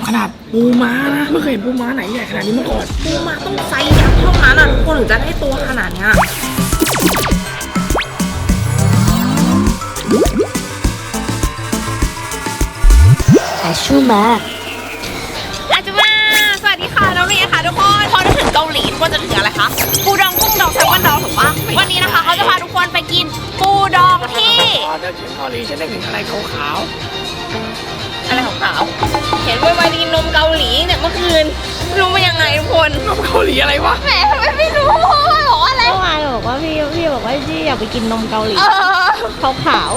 บขนาดปูม้านะไม่เคยเห็นปูม้าไหนใหญ่ขนาดนี้มาก่อนปูมาต้องไซส์ยักษ์เท่านั้นอะทุกคนถึงจะได้ตัวขนาดเนี้ยอาชูมาอาจุมาสวัสดีค่ะน้องเมย์ค่ะทุกคนพอนึกถึงเกาหลีทุกคนจะนึกถึงอะไรคะปูดองกุ้งดองแซลมอนดองถูกปะวันนี้นะคะเขาจะพาทุกคนไปกินปูดองที่ตอนเดินถึงเกาหลีฉันได้ถึงอะไรขาวอ คืน รู้มายังไงทุกคนๆนมเกาหลีอะไรวะ แหมทำไมไม่รู้บอกว่าอะไร เมื่อวานบอกว่าพี่พี่บอกว่าพี่อยากไปกินนมเกาหลีเออ ขาวขาว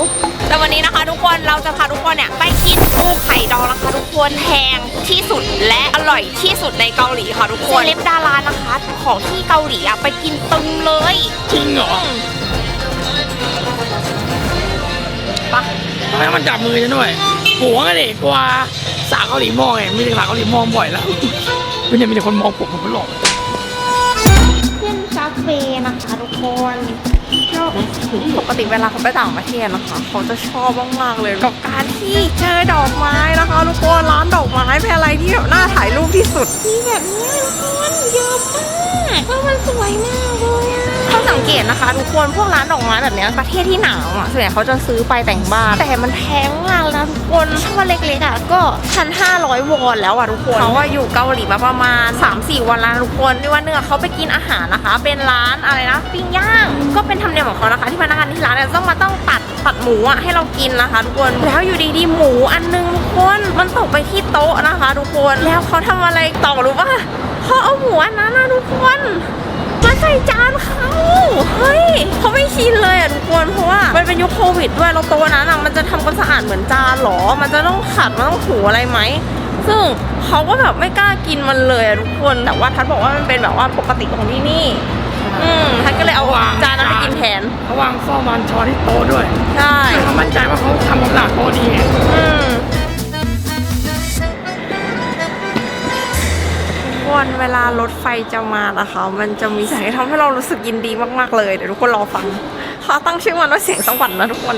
แต่วันนี้นะคะทุกคนเราจะพาทุกคนเนี่ยไปกินปูไข่ดองนะคะทุกคนแพงที่สุดและอร่อยที่สุดในเกาหลีค่ะทุกคนเซเลบดารานะคะ ของที่เกาหลีอะไปกินตึงเลยจริงเหรอปะทำไมมันจับมือฉันด้วย หัวกันเด็กกว่าสาวเกาหลีมองไงไม่ถึงสาวเกาหลีมองบ่อยแล้วเป็นยังมีแต่คนมองผมผมหลอกเพื่อนคาเฟ่นะคะทุกคนชอบปกติเวลาเขาไปต่างประเทศนะคะ เขาจะชอบมากๆเลยกับการที่เจอดอกไม้นะคะทุกคนร้านดอกไม้เป็นอะไรที่แบบน่าถ่ายรูปที่สุดมีแบบเนี้ยทุกคนเยอะมากเพราะมันสวยมากเลยอะ สังเกตนะคะ ทุกคนพวกร้านดอกไม้แบบเนี้ยประเทศที่หนาวอะส่วนใหญ่เขาจะซื้อไปแต่งบ้าน แต่มันแพงมากเลยนะทุกคนถ้าวันเล็กๆอะก็พันห้าร้อยวอนแล้วอะทุกคนเขาว่าอยู่เกาหลีมาประมาณ 3-4 วันแล้วทุกคนในวันหนึงอะเขาไปกินอาหารนะคะ เป็นร้านอะไรนะปิ้งย่างก็เป็นธรรมเนียมของเขานะคะ ที่พนักงานที่ร้านเนี่ยต้องมาต้องตัดตัดหมูอะให้เรากินนะคะ ทุกคนแล้วอยู่ดีๆหมูอันนึงทุกคนมันตกไปที่โต๊ะนะคะ ทุกคนแล้วเขาทำอะไรต่อรู้ป่ะเขาเอาหมูอันนั้นนะทุกคน ใส่จานเขาเฮ้ยเขาไม่ชินเลยอะทุกคนเพราะว่ามันเป็นยุคโควิดด้วยแล้วโต๊ะนั้นอะมันจะทำความสะอาดเหมือนจานเหรอ มันจะต้องขัดมันต้องถูอะไรไหมซึ่งเขาก็แบบไม่กล้ากินมันเลยอะทุกคนแต่ว่าทัดบอกว่ามันเป็นแบบว่าปกติของที่นี่ อืมทัดก็เลยเอาจานนั้นไปกินแทนเขาวางซ่อมมันช้อนที่โต๊ะด้วย ใช่เขามั่นใจว่าเขาทำความสะอาดโต๊ะดีไงอืม วันเวลารถไฟจะมานะคะ มันจะมีเสียงที่ทำให้เรารู้สึกยินดีมากๆเลย เดี๋ยวทุกคนรอฟังเขาตั้งชื่อมันว่าเสียงสวรรค์นะทุกคน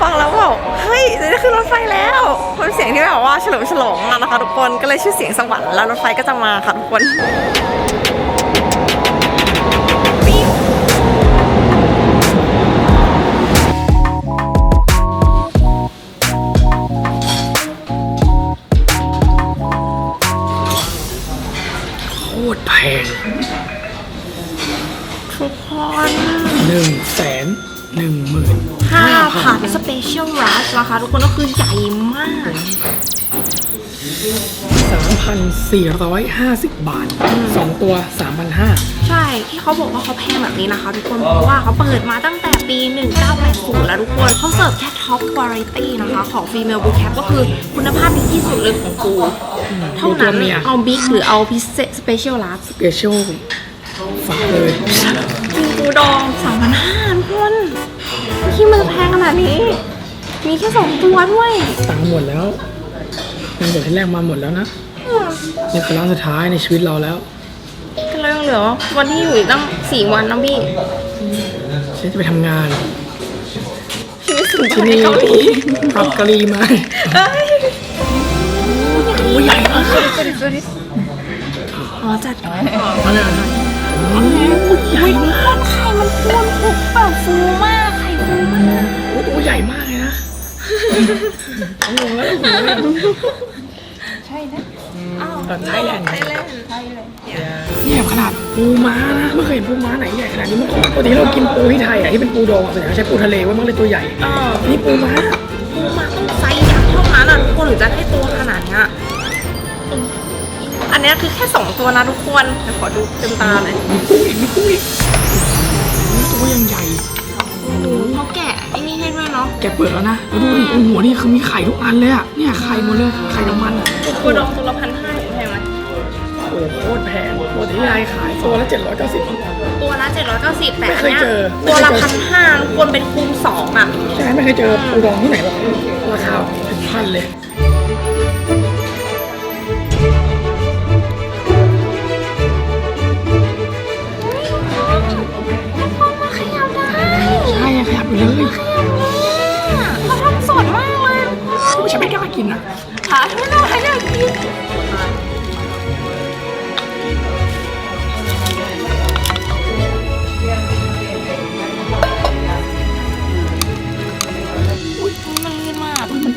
ฟังแล้วบอกเฮ้ยจะได้ขึ้นรถไฟแล้วเป็นเสียงที่แบบว่าเฉลิมฉลองอะนะคะ ทุกคนก็เลยชื่อเสียงสวรรค์แล้วรถไฟก็จะมาค่ะทุกคน ตรแพง ทุกคนหนึ่งแสนหนึ่งหมื่นห้าพันสเปเชียลรัชราคาทุกคนก็คือใหญ่มากสามพันสี่ร้อยห้าสิบบาทสองตัวสามพันห้าใช่ที่เขาบอกว่าเขาแพงแบบนี้นะคะ ทุกคนเพราะว่าเขาเปิดมาตั้งแต่ ปี 1980 แล้วทุกคนเขาเสิร์ฟแค่ท็อปคุณภาพนะคะ ของฟีเมลบูแคปก็คือคุณภาพดีที่สุดเลยของปูเท่านั้นเอาบิ๊กหรือเอาพิเศษสเปเชียลรัชสเปเชียลฝากเลยจริงปูดอง3,500ทุกคนที่มันจะแพงขนาดนี้ มีแค่สองตัวด้วยตังค์หมดแล้วเงินเดือนที่แรกมาหมดแล้วนะนี่คือร้านสุดท้ายในชีวิตเราแล้วก็เลยยังเหลือวันที่อยู่อีกตั้งสี่วันนะพี่ ฉันจะไปทำงานชีวิตสุดที่ท้ายนี่เกาหลีปรับกะหรี่มาเอ้ยโอ้ยใหญ่มากอ๋อจัดมาเลยโอ้ยใหญ่มากไข่มันฟูนฟูแบบฟูมากไข่ฟูมากโอ้ยตัวใหญ่มากเลยนะงงแล้ว งงแล้วตอนไทยแลนด์ไทยแลนด์เนี่ยขนาดปูม้านะไม่เคยเห็นปูม้าไหนใหญ่ขนาดนี้มาก่อนปกติเรากินปูที่ไทยอะที่เป็นปูดองอะส่วนใหญ่เขาใช้ปูทะเลไว้มากเลยตัวใหญ่เออนี่ปูม้าฟูมากต้องไซส์ยักษ์เท่านั้นอะทุกคนถึงจะได้ตัวขนาดเนี้ยอันเนี้ยคือแค่สองตัวนะทุกคนเดี๋ยวขอดูเต็มตาเลยมีกุ้งอีกมีกุ้งอีกตัวยังใหญ่โอ้โหเขาแกะไอ้นี่ให้ด้วยเนาะ แกะเปลือกแล้วนะแล้วดูดิโอ้โหนี่คือมีไข่ทุกอันเลยอะเนี่ยไข่หมดเลย ไข่น้ำมันอะตัวดองตัวละพันห้าใช่ไหม โอ้โหโคตรแพงปกติที่ไทยขายตัวละเจ็ดร้อยเก้าสิบตัวละ 790แต่ไม่เคยอันเนี้ยเจอตัวละไม่เคพัยนเจอห้าทุกคนเป็นคูณสองอะ ใช่ไหมไม่เคยเจอปูดองที่ไหนหรอกราคาเป็นพันเลย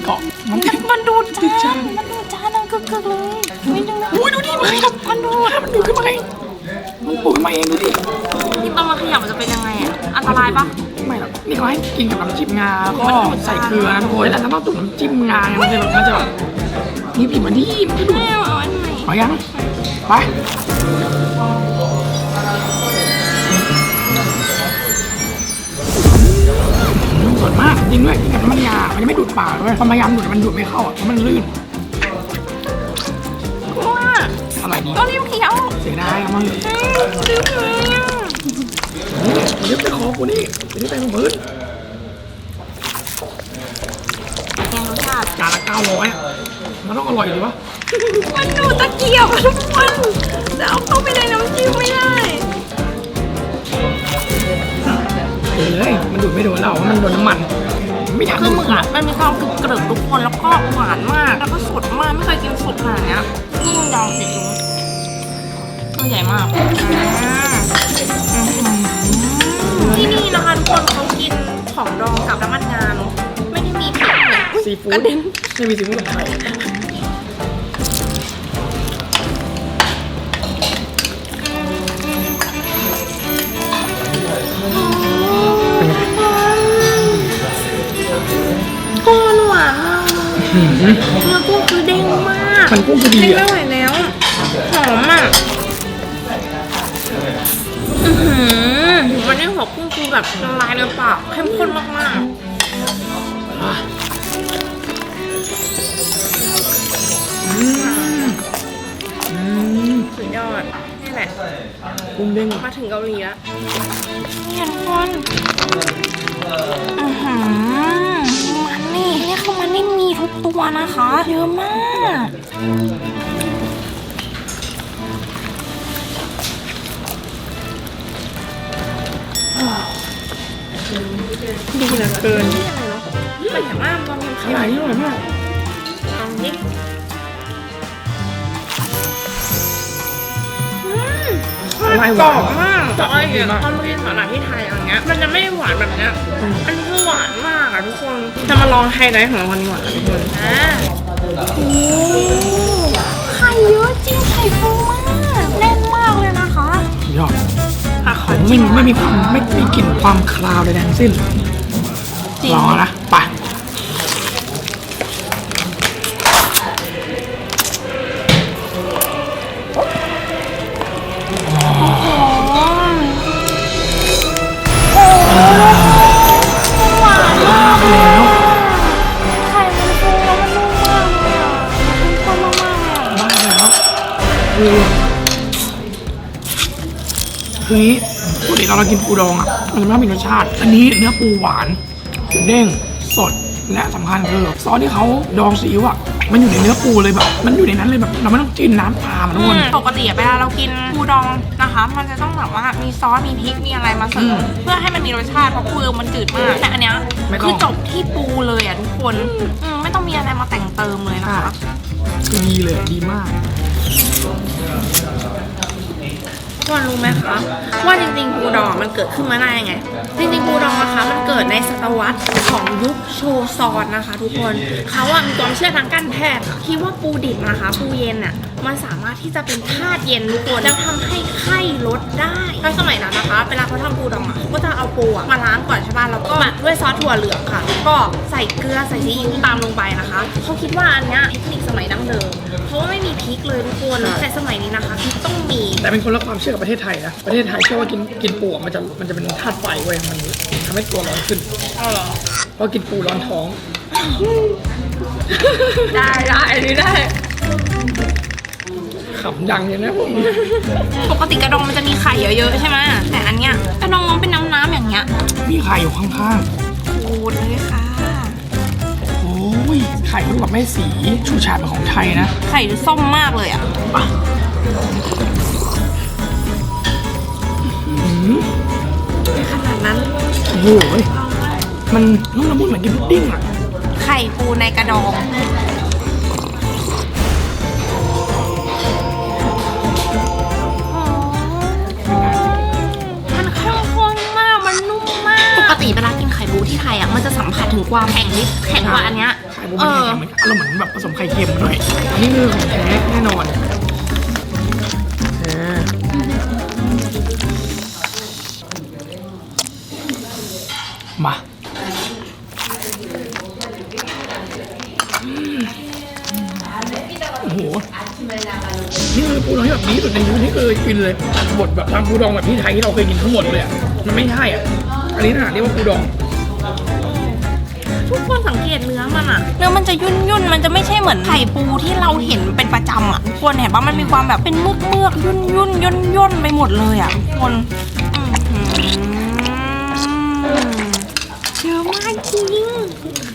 เกาะมันมันมันดูดติดจาจานนมันดูดจานดังกึกๆเลยไม่ดูนะอุ้ยดูดิมันครับมันดูดมันดูดขึ้นมาเองมันปูดขึ้นมาเองดูดิที่ต้องมาขยับมันจะเป็นยังไงอะอันตรายปะไม่หรอกนี่เขาให้กินกับน้ำจิ้มงาก็ใส่เกลือนะทุกคนแต่ถ้าเราตุ๋นน้ำจิ้มงาเนี่ยมันจะแบบมันจะแบบนี่ผิดมันที่มันก็ดูดไม่เอาเอาอันไหนเอายังไปอืมสดมากจริงด้วยกินกับน้ำมันงา มันจะไม่ดูดปากด้วยพอพยายามดูดมันดูดไม่เข้าอะเพราะมันลื่นกลัวอะไรดีต้องรีบเคี้ยวเสียดายเอามาเลยดื้อเลยอะเดี๋ยวไปคอกูนี่เดี๋ยวไปตรงพื้นยังรสชาติจานละเก้าร้อยมันต้องอร่อยดีวะมันดูตะเกียบอะทุกคนจะเอาเข้าไปในน้ำจิ้มไม่ได้เดี๋ยวเลยมันดูดไม่โดนเราเพราะมันโดนน้ำมัน ไม่อยากคือดูหมึดกอะมันมีความกรึบกรึบทุกคนแล้วก็หวานมาก แล้วก็สดมาก ไม่เคยกินสดขนาดเนี้ยยิ่งดองสิจุ๊ตัวใหญ่มากอ่าอื้อหือที่นี่นะคะทุกคนเขากินของดองกับน้ำมันงาเนอะไม่ได้มีเผ็ดเหมือนอุ๊ยซีฟู้กดระเด็นไม่มีซีฟู้ดกับไท เนื้อกุ้งคือเด้งมากมันกุ้งคือดีเด้งอะไม่ไหวแล้วหอมอะอือหือมันได้หัวกุ้งคือแบบละลายในปากเข้มข้นมากๆอืมอืมสุดยอดนี่แหละ กุ้งเด้งมาถึงเกาหลีแล้วนี่ทุกคนอือหือ วนะคะเยอะมาก ดีเหลือเกินนี่อะไรเนาะมันอย่างมากมันมีขนาดนี้อร่อยมากลองดิอืมอะไรกหรวาอนบมากแต่ไอ้เนี่ยดีมากตอนมากินสาหร่ายที่ไทยอย่างเงี้ย มันจะไม่หวานแบบเนี้ย อันนี้คือหวานมาก อะทุกคนจะมาลองไฮไลท์ของเราวันนี้หวานทุกคนอ่าโอ้ไข่เยอะจริงไข่ฟูมากแน่นมากเลยนะคะยอดอะขอไม่จิ้มไม่มีความไม่มีกลิ่นความคลาวใดๆทั้งสิ้นจริง ลองนะไป คือนี้ปกติเราเรากินปูดองอะมันจะไม่มีรสชาติ อันนี้เนื้อปูหวานเด้งสดและสำคัญคือซอสที่เขาดองซีอิ๊วอะมันอยู่ในเนื้อปูเลยแบบ มันอยู่ในนั้นเลยแบบ เราไม่ต้องจิ้มน้ำตามอะทุกคนปกติอะเวลาเรากินปูดองนะคะ มันจะต้องแบบว่ามีซอสมีพริกมีอะไรมาเสริอืมมเพื่อให้มันมีรสชาติเพราะปูมันจืดมากแต่อันเนี้ยไม่ต้องคือจบที่ปูเลยอะทุกคนอืมไม่ต้องมีอะไรมาแต่งเติมเลยนะคะคือดีเลยดีมาก ทุกคนรู้ไหมคะว่าจริงๆปูดองมันเกิดขึ้นมาได้ยังไง จริงๆปูดองนะคะมันเกิดในศตวรรษของยุคโชซอนนะคะ ทุกคนเขาอะมีความเชื่อทางการแพทย์คิดว่าปูดิบนะคะ ปูเย็นอะมันสามารถที่จะเป็นธาตุเย็นทุกคนแล้วทำให้ไข้ลดได้ในสมัยนั้นนะคะเวลาเขาทำปูดองอะเขาก็จะเอาปูอะมาล้างก่อนใช่ป่ะแล้วก็หมักด้วยซอสถั่วเหลืองค่ะ ก็ใส่เกลือใส่ซีอิ๊วตามลงไปนะคะเขาคิดว่าอันเนี้ยเทคนิคสมัยดั้งเดิมเพราะว่าไม่มีพริกเลยทุกคนแต่สมัยนี้นะคะพริกต้องมีแต่เป็นคนละความเชื่อกับประเทศไทยนะ ประเทศไทยเชื่อว่ากินกินปูอะมันจะมันจะเป็นธาตุไฟเว้ย มันทำให้ตัวร้อนขึ้น เอาเหรอ เพราะกินปูร้อนท้อง ได้ได้อันนี้ได้ ขำดังเลยนะผมปกติกระดองมันจะมีไข่เยอะๆใช่ไหมแต่อันเนี้ยกระดองมันเป็นน้ำๆอย่างเงี้ยมีไข่อยู่ข้างขูดเลยค่ะ ๆ โอ้ย ไข่มันแบบไม่สี ชูชาดเป็นของไทยนะ ไข่ส้มมากเลยอะ โหมันนุ่มละมุนเหมือนกินพุดดิ้งอะไข่ปูในกระดอง มันเข้มข้นมาก มันนุ่มมาก ปกติเวลากินไข่ปูที่ไทยอะ มันจะสัมผัสถึงความแข็งนิดแข็งกว่าอันเนี้ย ไข่ปูมันแข็งเหมือนอรมณ์เหมือนแบบผสมไข่เค็มมาหน่อยนี่คือของแท้แน่นอน โอ้โหนี่คือปูดองที่แบบดีที่สุดในชีวิตที่เคยกินเลยบดแบบทำปูดองแบบที่ไทยที่เราเคยกินทั้งหมดเลยอะมันไม่ใช่อะอันนี้น่ะเรียกว่าปูดองทุกคนสังเกตเนื้อมันอะเนื้อมันจะยุ่นยุ่นๆมันจะไม่ใช่เหมือนไข่ปูที่เราเห็นเป็นประจำอะทุกคนเห็นปะมันมีความแบบเป็นเมือกเมือกๆยุ่นยุ่นย่นย่นๆไปหมดเลยอะทุกคนอื้อหือเยอะมากจริง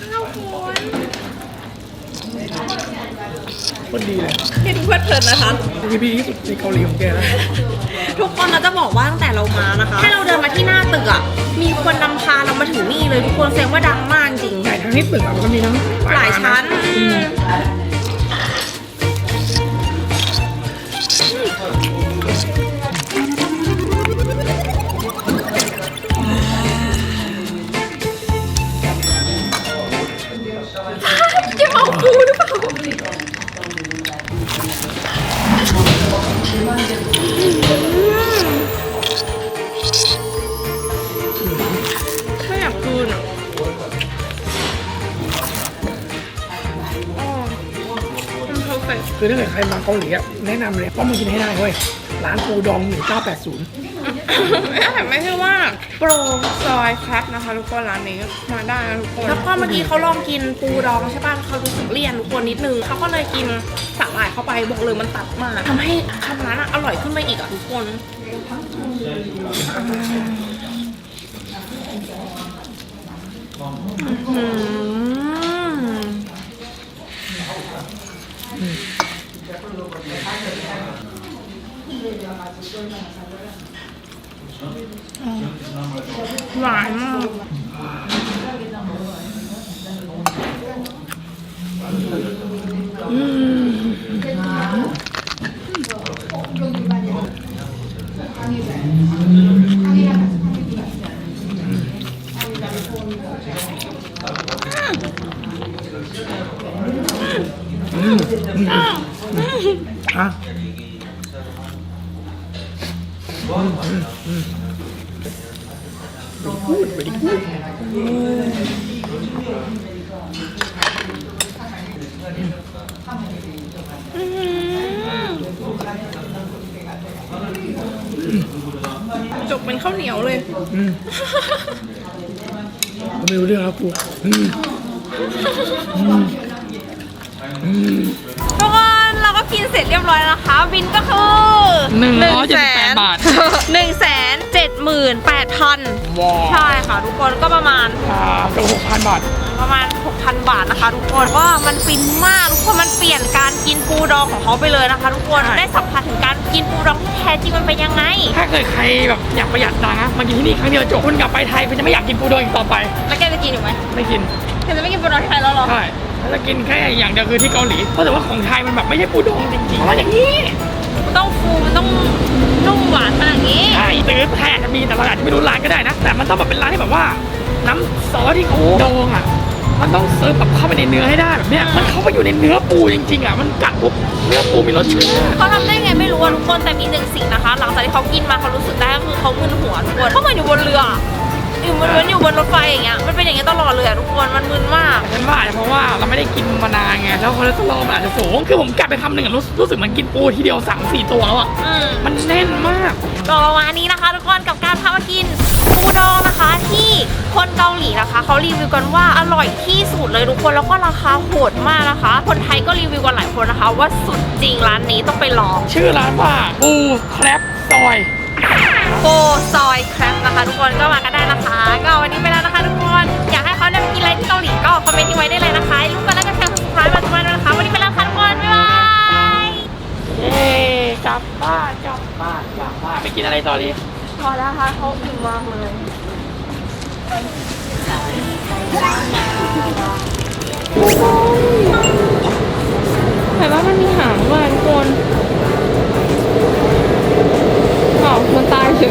ข้าวคน คนดีเลยที่ดูเพลิดเพลินนะคะพีพีที่สุดในเกาหลีของแกนะทุกคนเราจะบอกว่าตั้งแต่เรามานะคะแค่เราเดินมาที่หน้าตึกอะมีคนนำพาเรามาถึงนี่เลยทุกคนแสดงว่าดังมากจริงใหญ่ทั้งนี้ตึกอะมันก็มีทั้งหลายชั้น อืม รมาเกาหลีอะแนะนำเลยเพราะมันกินให้ได้เว้ยร้านปูดอง 1980 แต่ไม่ใช่ว่าโปรซอยครับนะคะทุกคนร้านนี้มาได้นะทุกคน แล้วก็เมื่อกี้เขาลองกินปูดองใช่ป่ะเขารู้สึกเลี่ยนทุกคนนิดนึงเขาก็เลยกินสาหร่ายเข้าไปบอกเลยมันตัดมากทำให้คำนั้นอะอร่อยขึ้นไปอีกอะทุกคน อืม หวานมากอะอืมอืมอืม พูดไปดิพูด嗯จบเป็นข้าวเหนียวเลยอืมกูไม่รู้เรื่องแล้วกูอืมอืมอืมทุกคน เราก็กินเสร็จเรียบร้อยแล้วนะคะ บินก็คือ178บาท หนึ่งแสนเจ็ดหมื่นแปดพันว้าใช่ค่ะทุกคนก็ประมาณอ่าเกือบหกพันบาท ประมาณ 6,000 บาทนะคะ ทุกคนว่ามันฟินมากทุกคนมันเปลี่ยนการกินปูดองของเขาไปเลยนะคะ ทุกคนใช่ ได้สัมผัสถึงการกินปูดองที่แท้จริงมันเป็นยังไง ถ้าเกิดใครแบบอยากประหยัดตังค์นะมากินที่นี่ครั้งเดียวจบคุณกลับไปไทยคุณจะไม่อยากกินปูดองอีกต่อไป แล้วแกจะกินอยู่ไหมไม่กินแกจะไม่กินปูดองที่ไทยแล้วเหรอ ใช่ แล้วจะกินแค่อย่างเดียวคือที่เกาหลีเพราะแต่ว่าของไทยมันแบบไม่ใช่ปูดองจริงๆเพราะอย่างนี้มันต้องฟูมันต้องนุ่มหวานขนาดนี้ใช่หรือแทนจะมีแต่เราอาจจะไม่รู้ร้านก็ได้นะ แต่มันต้องแบบเป็นร้านที่แบบว่า น้ำซอสที่เขาดองอะมันต้องเซิร์ฟแบบเข้าไปในเนื้อให้ได้แบบเนี้ยมันเข้าไปอยู่ในเนื้อปูจริงๆอะมันกัดปุ๊บเนื้อปูมีรสชาติเขาทำได้ไงไม่รู้อะทุกคนแต่มีหนึ่งสิ่งนะคะ หลังจากที่เขากินมาเขารู้สึกได้ก็คือเขามึนหัวทุกคนเขาเหมือนอยู่บนเรือ อยู่เหมือนเหมือนอยู่บนรถไฟอย่างเงี้ยมันเป็นอย่างเงี้ยตลอดเลยอะทุกคนมันมึนมากฉันว่าอาจจะเพราะว่าเราไม่ได้กินมานานไงแล้วคอเลสเตอรอลมันอาจจะสูงคือผมกัดไปคำหนึ่งอะรู้รู้สึกเหมันกินปูทีเดียวสามสี่ตัวแล้วอะอืม มันแน่นมากก็ประมาณนี้นะคะ ทุกคนกับการพามากินปูดองนะคะ ที่คนเกาหลีนะคะเขารีวิวกันว่าอร่อยที่สุดเลยทุกคนแล้วก็ราคาโหดมากนะคะ คนไทยก็รีวิวกันหลายคนนะคะ ว่าสุดจริงร้านนี้ต้องไปลองชื่อร้านว่าปูแครบซอย โกซอยแครปนะคะทุกคนก็มากันได้นะคะ ก็วันนี้ไปแล้วนะคะทุกคน อยากให้เขานำไปกินอะไรที่เกาหลีก็คอมเมนต์ทิ้งไว้ได้เลยนะคะอย่าลืมกดไลค์กดแชร์ subscribe มาทุกวันด้วยนะคะ วันนี้ไปแล้วค่ะทุกคน บ๊ายบายเย้กลับบ้านกลับบ้านกลับบ้านไปกินอะไรต่อดีพอแล้วค่ะเขาอิ่มมากเลยแต่ว่ามันมีหางว่ะทุกคน Ó, vantagem.